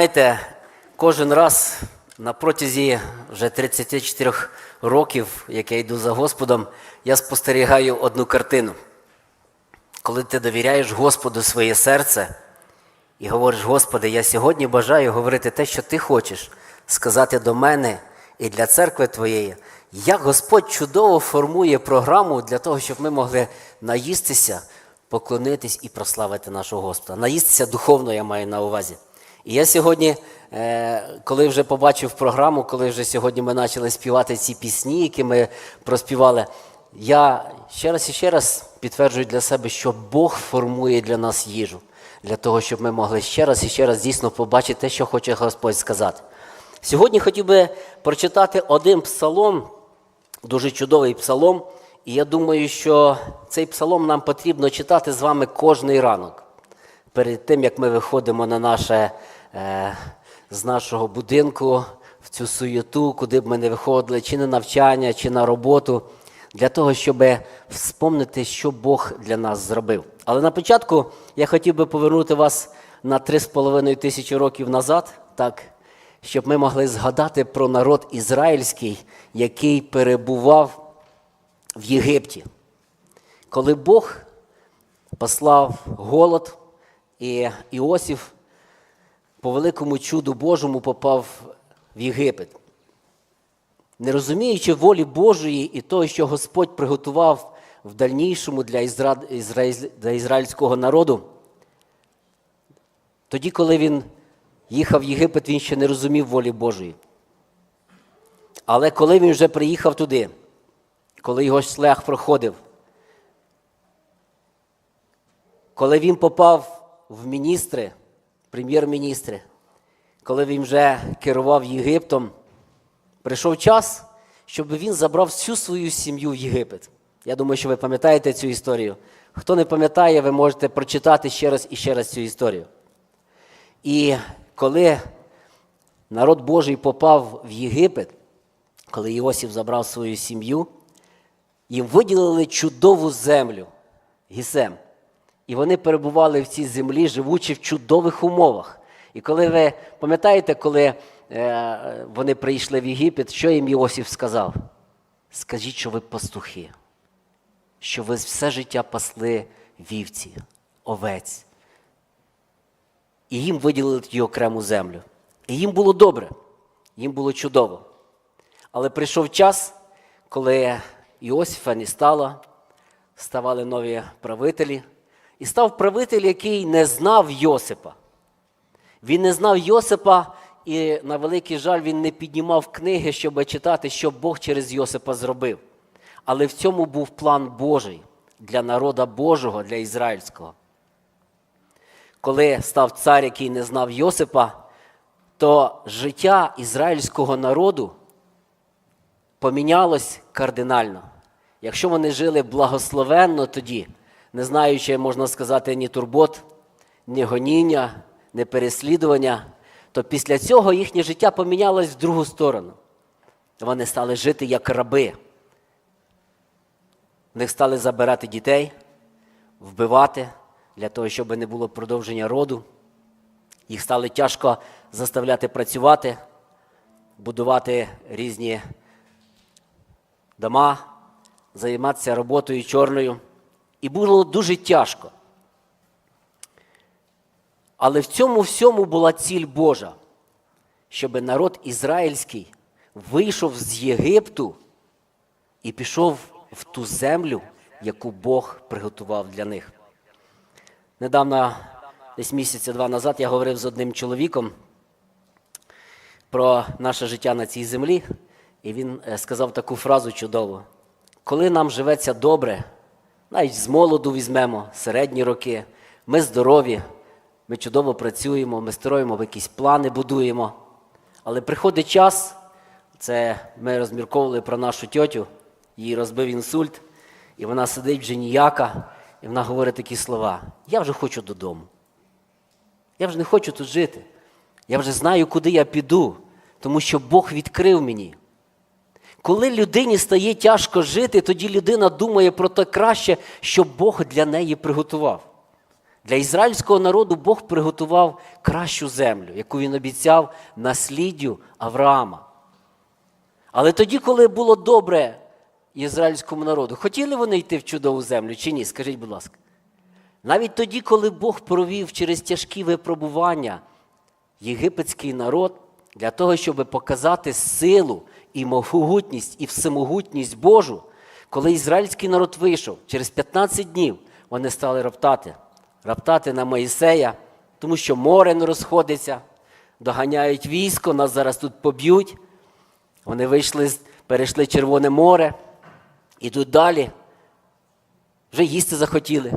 Знаєте, кожен раз на протязі вже 34 років, як я йду за Господом, я спостерігаю одну картину. Коли ти довіряєш Господу своє серце і говориш, Господи, я сьогодні бажаю говорити те, що ти хочеш, сказати до мене і для церкви Твоєї, як Господь чудово формує програму для того, щоб ми могли наїстися, поклонитись і прославити нашого Господа. Наїстися духовно я маю на увазі. І я сьогодні, е, коли вже побачив програму, коли вже сьогодні ми почали співати ці пісні, які ми проспівали, я ще раз і ще раз підтверджую для себе, що Бог формує для нас їжу, для того, щоб ми могли ще раз і ще раз дійсно побачити те, що хоче Господь сказати. Сьогодні хотів би прочитати один псалом, дуже чудовий псалом, і я думаю, що цей псалом нам потрібно читати з вами кожний ранок перед тим, як ми виходимо на наше, е, з нашого будинку в цю суєту, куди б ми не виходили, чи на навчання, чи на роботу, для того, щоб вспомнити, що Бог для нас зробив. Але на початку я хотів би повернути вас на 3,5 тисячі років назад, так, щоб ми могли згадати про народ ізраїльський, який перебував в Єгипті. Коли Бог послав голод, і Іосиф по великому чуду Божому попав в Єгипет. Не розуміючи волі Божої і того, що Господь приготував в дальнішому для, ізра... ізраїль... для ізраїльського народу, тоді, коли він їхав в Єгипет, він ще не розумів волі Божої. Але коли він вже приїхав туди, коли його шлях проходив, коли він попав в міністри, прем'єр-міністри, коли він вже керував Єгиптом, прийшов час, щоб він забрав всю свою сім'ю в Єгипет. Я думаю, що ви пам'ятаєте цю історію. Хто не пам'ятає, ви можете прочитати ще раз і ще раз цю історію. І коли народ Божий попав в Єгипет, коли Іосиф забрав свою сім'ю, їм виділили чудову землю Гісем. І вони перебували в цій землі, живучи в чудових умовах. І коли ви пам'ятаєте, коли е, вони прийшли в Єгипет, що їм Іосиф сказав? Скажіть, що ви пастухи, що ви все життя пасли вівці, овець. І їм виділили тоді окрему землю. І їм було добре, їм було чудово. Але прийшов час, коли Іосифа не стало, ставали нові правителі. І став правитель, який не знав Йосипа. Він не знав Йосипа, і, на великий жаль, він не піднімав книги, щоб читати, що Бог через Йосипа зробив. Але в цьому був план Божий для народа Божого, для ізраїльського. Коли став цар, який не знав Йосипа, то життя ізраїльського народу помінялось кардинально. Якщо вони жили благословенно тоді, не знаючи, можна сказати, ні турбот, ні гоніння, ні переслідування, то після цього їхнє життя помінялось в другу сторону. Вони стали жити як раби. В них стали забирати дітей, вбивати для того, щоб не було продовження роду. Їх стали тяжко заставляти працювати, будувати різні дома, займатися роботою чорною. І було дуже тяжко. Але в цьому всьому була ціль Божа, щоб народ ізраїльський вийшов з Єгипту і пішов в ту землю, яку Бог приготував для них. Недавно, десь місяця два назад, я говорив з одним чоловіком про наше життя на цій землі, і він е, сказав таку фразу чудову: коли нам живеться добре, навіть з молоду візьмемо, середні роки. Ми здорові, ми чудово працюємо, ми строїмо якісь плани, будуємо. Але приходить час, це ми розмірковували про нашу тьотю, їй розбив інсульт, і вона сидить вже ніяка, і вона говорить такі слова: Я вже хочу додому. Я вже не хочу тут жити. Я вже знаю, куди я піду, тому що Бог відкрив мені. Коли людині стає тяжко жити, тоді людина думає про те краще, що Бог для неї приготував. Для ізраїльського народу Бог приготував кращу землю, яку він обіцяв насліддю Авраама. Але тоді, коли було добре ізраїльському народу, хотіли вони йти в чудову землю чи ні? Скажіть, будь ласка. Навіть тоді, коли Бог провів через тяжкі випробування єгипетський народ для того, щоб показати силу і могутність і всемогутність Божу, коли ізраїльський народ вийшов, через 15 днів вони стали роптати, роптати на Моїсея, тому що море не розходиться, доганяють військо, нас зараз тут поб'ють. Вони вийшли, перейшли Червоне море, ідуть далі, вже їсти захотіли,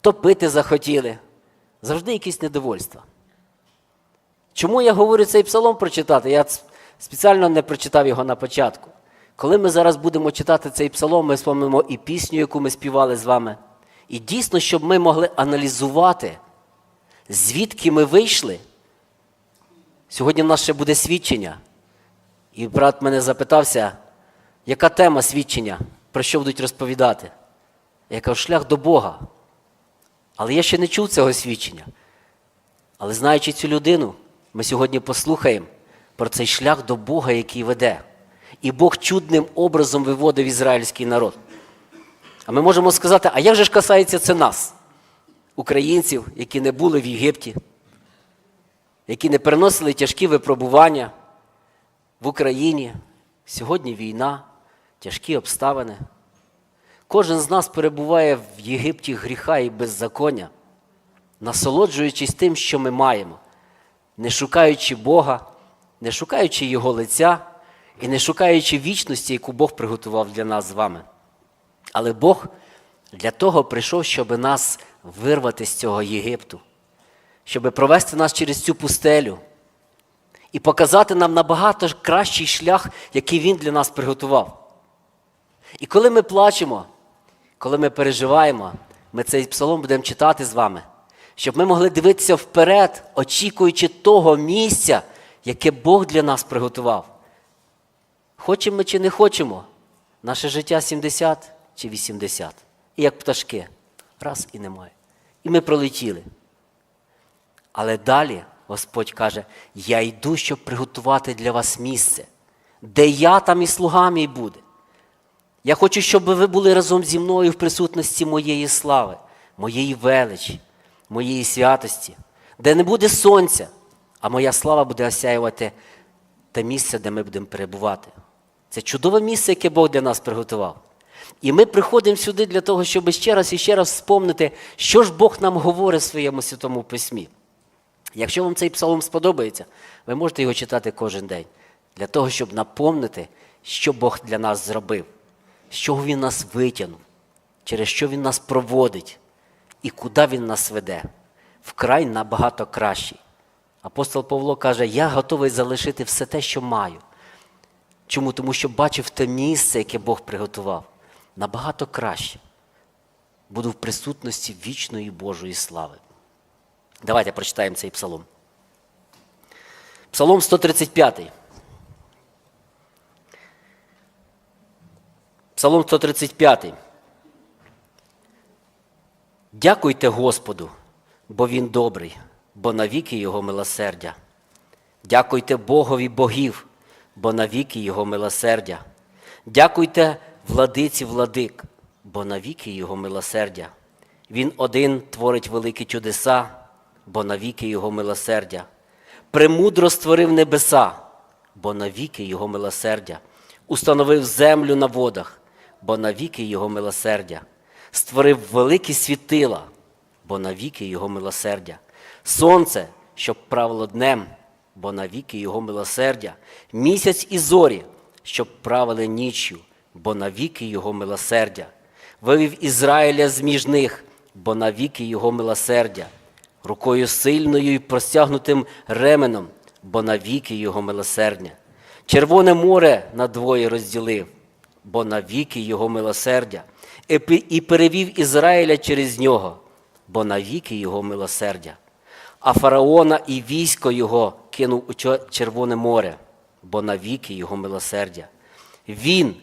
топити захотіли. Завжди якісь недовольства. Чому я говорю цей псалом прочитати? Я спеціально не прочитав його на початку. Коли ми зараз будемо читати цей псалом, ми спомнимо і пісню, яку ми співали з вами. І дійсно, щоб ми могли аналізувати, звідки ми вийшли. Сьогодні в нас ще буде свідчення. І брат мене запитався, яка тема свідчення, про що будуть розповідати? Я кажу, шлях до Бога. Але я ще не чув цього свідчення. Але знаючи цю людину, ми сьогодні послухаємо про цей шлях до Бога, який веде. І Бог чудним образом виводив ізраїльський народ. А ми можемо сказати, а як же ж касається це нас, українців, які не були в Єгипті, які не переносили тяжкі випробування в Україні. Сьогодні війна, тяжкі обставини. Кожен з нас перебуває в Єгипті гріха і беззаконня, насолоджуючись тим, що ми маємо, не шукаючи Бога, не шукаючи Його лиця і не шукаючи вічності, яку Бог приготував для нас з вами. Але Бог для того прийшов, щоб нас вирвати з цього Єгипту, щоб провести нас через цю пустелю і показати нам набагато кращий шлях, який Він для нас приготував. І коли ми плачемо, коли ми переживаємо, ми цей псалом будемо читати з вами, щоб ми могли дивитися вперед, очікуючи того місця, яке Бог для нас приготував. Хочемо ми чи не хочемо, наше життя 70 чи 80. І як пташки, раз і немає. І ми пролетіли. Але далі Господь каже: Я йду, щоб приготувати для вас місце, де я там і слуга мій буде. Я хочу, щоб ви були разом зі мною в присутності моєї слави, моєї величі, моєї святості, де не буде сонця, а моя слава буде осяювати те місце, де ми будемо перебувати. Це чудове місце, яке Бог для нас приготував. І ми приходимо сюди для того, щоб ще раз і ще раз вспомнити, що ж Бог нам говорить в своєму святому письмі. Якщо вам цей псалом сподобається, ви можете його читати кожен день для того, щоб напомнити, що Бог для нас зробив, з чого Він нас витягнув, через що Він нас проводить і куди Він нас веде. Вкрай набагато кращий. Апостол Павло каже: Я готовий залишити все те, що маю. Чому? Тому що бачив те місце, яке Бог приготував, набагато краще. Буду в присутності вічної Божої слави. Давайте прочитаємо цей псалом. Псалом 135. Псалом 135. Дякуйте Господу, бо Він добрий, бо навіки Його милосердя. Дякуйте Богові богів, бо навіки Його милосердя. Дякуйте владиці владик, бо навіки Його милосердя. Він один творить великі чудеса, бо навіки Його милосердя. Премудро створив небеса, бо навіки Його милосердя. Установив землю на водах, бо навіки Його милосердя. Створив великі світила, бо навіки Його милосердя. Сонце, щоб правило днем, бо навіки Його милосердя. Місяць і зорі, щоб правили ніччю, бо навіки Його милосердя. Вивів Ізраїля з між них, бо навіки Його милосердя. Рукою сильною і простягнутим ременом, бо навіки Його милосердя. Червоне море надвоє розділив, бо навіки Його милосердя, і перевів Ізраїля через нього, бо навіки Його милосердя. А фараона і військо його кинув у Червоне море, бо навіки Його милосердя. Він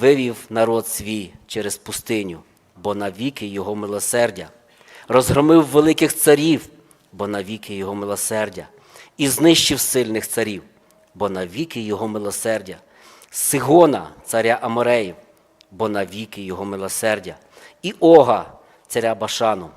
вивів народ свій через пустиню, бо навіки Його милосердя. розгромив великих царів, бо навіки його милосердя, і знищив сильних царів, бо навіки його милосердя, Сигона, царя Амореїв, бо навіки його милосердя, і Ога, царя Башану,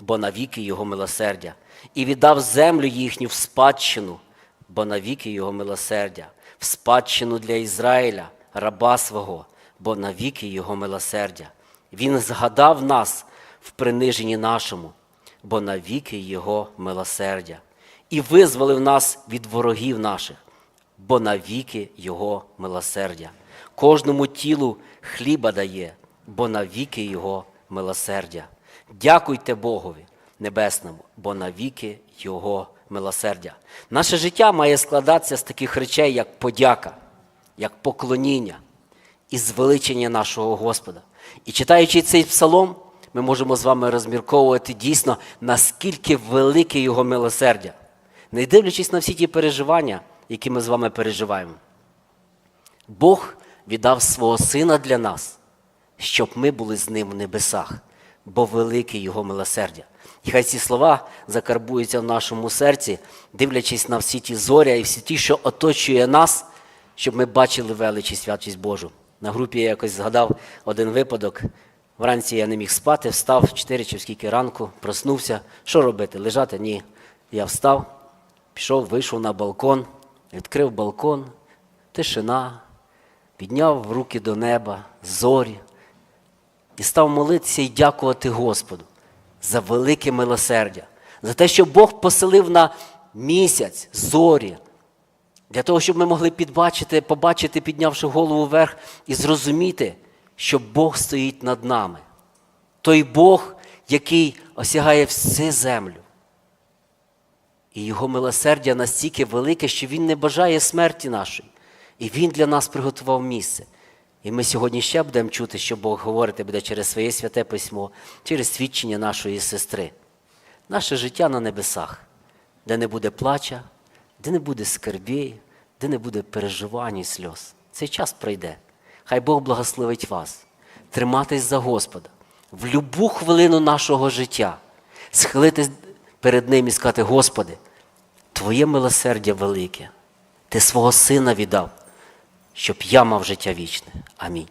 бо навіки його милосердя, і віддав землю їхню в спадщину, бо навіки його милосердя, в спадщину для Ізраїля, раба свого, бо навіки його милосердя. Він згадав нас в приниженні нашому, бо навіки його милосердя, і визволив нас від ворогів наших, бо навіки його милосердя. Кожному тілу хліба дає, бо навіки його милосердя. Дякуйте Богові Небесному, бо навіки Його милосердя. Наше життя має складатися з таких речей, як подяка, як поклоніння і звеличення нашого Господа. І читаючи цей псалом, ми можемо з вами розмірковувати дійсно, наскільки велике Його милосердя, не дивлячись на всі ті переживання, які ми з вами переживаємо. Бог віддав свого Сина для нас, щоб ми були з ним в небесах, бо велике Його милосердя. І хай ці слова закарбуються в нашому серці, дивлячись на всі ті зоря і всі ті, що оточує нас, щоб ми бачили велич і святість Божу. На групі я якось згадав один випадок. Вранці я не міг спати, встав в 4 чи скільки ранку, проснувся. Що робити? Лежати? Ні. Я встав, пішов, вийшов на балкон, відкрив балкон, тишина, підняв руки до неба, зорі і став молитися і дякувати Господу за велике милосердя, за те, що Бог поселив на місяць зорі, для того, щоб ми могли підбачити, побачити, піднявши голову вверх, і зрозуміти, що Бог стоїть над нами. Той Бог, який осягає всю землю. І його милосердя настільки велике, що Він не бажає смерті нашої. І Він для нас приготував місце. І ми сьогодні ще будемо чути, що Бог говорити буде через своє святе письмо, через свідчення нашої сестри. Наше життя на небесах, де не буде плача, де не буде скарбі, де не буде переживань і сльоз. Цей час пройде. Хай Бог благословить вас, триматись за Господа в любу хвилину нашого життя, схилитись перед Ним і сказати, Господи, Твоє милосердя велике, Ти свого сина віддав, щоб я мав життя вічне. Амінь.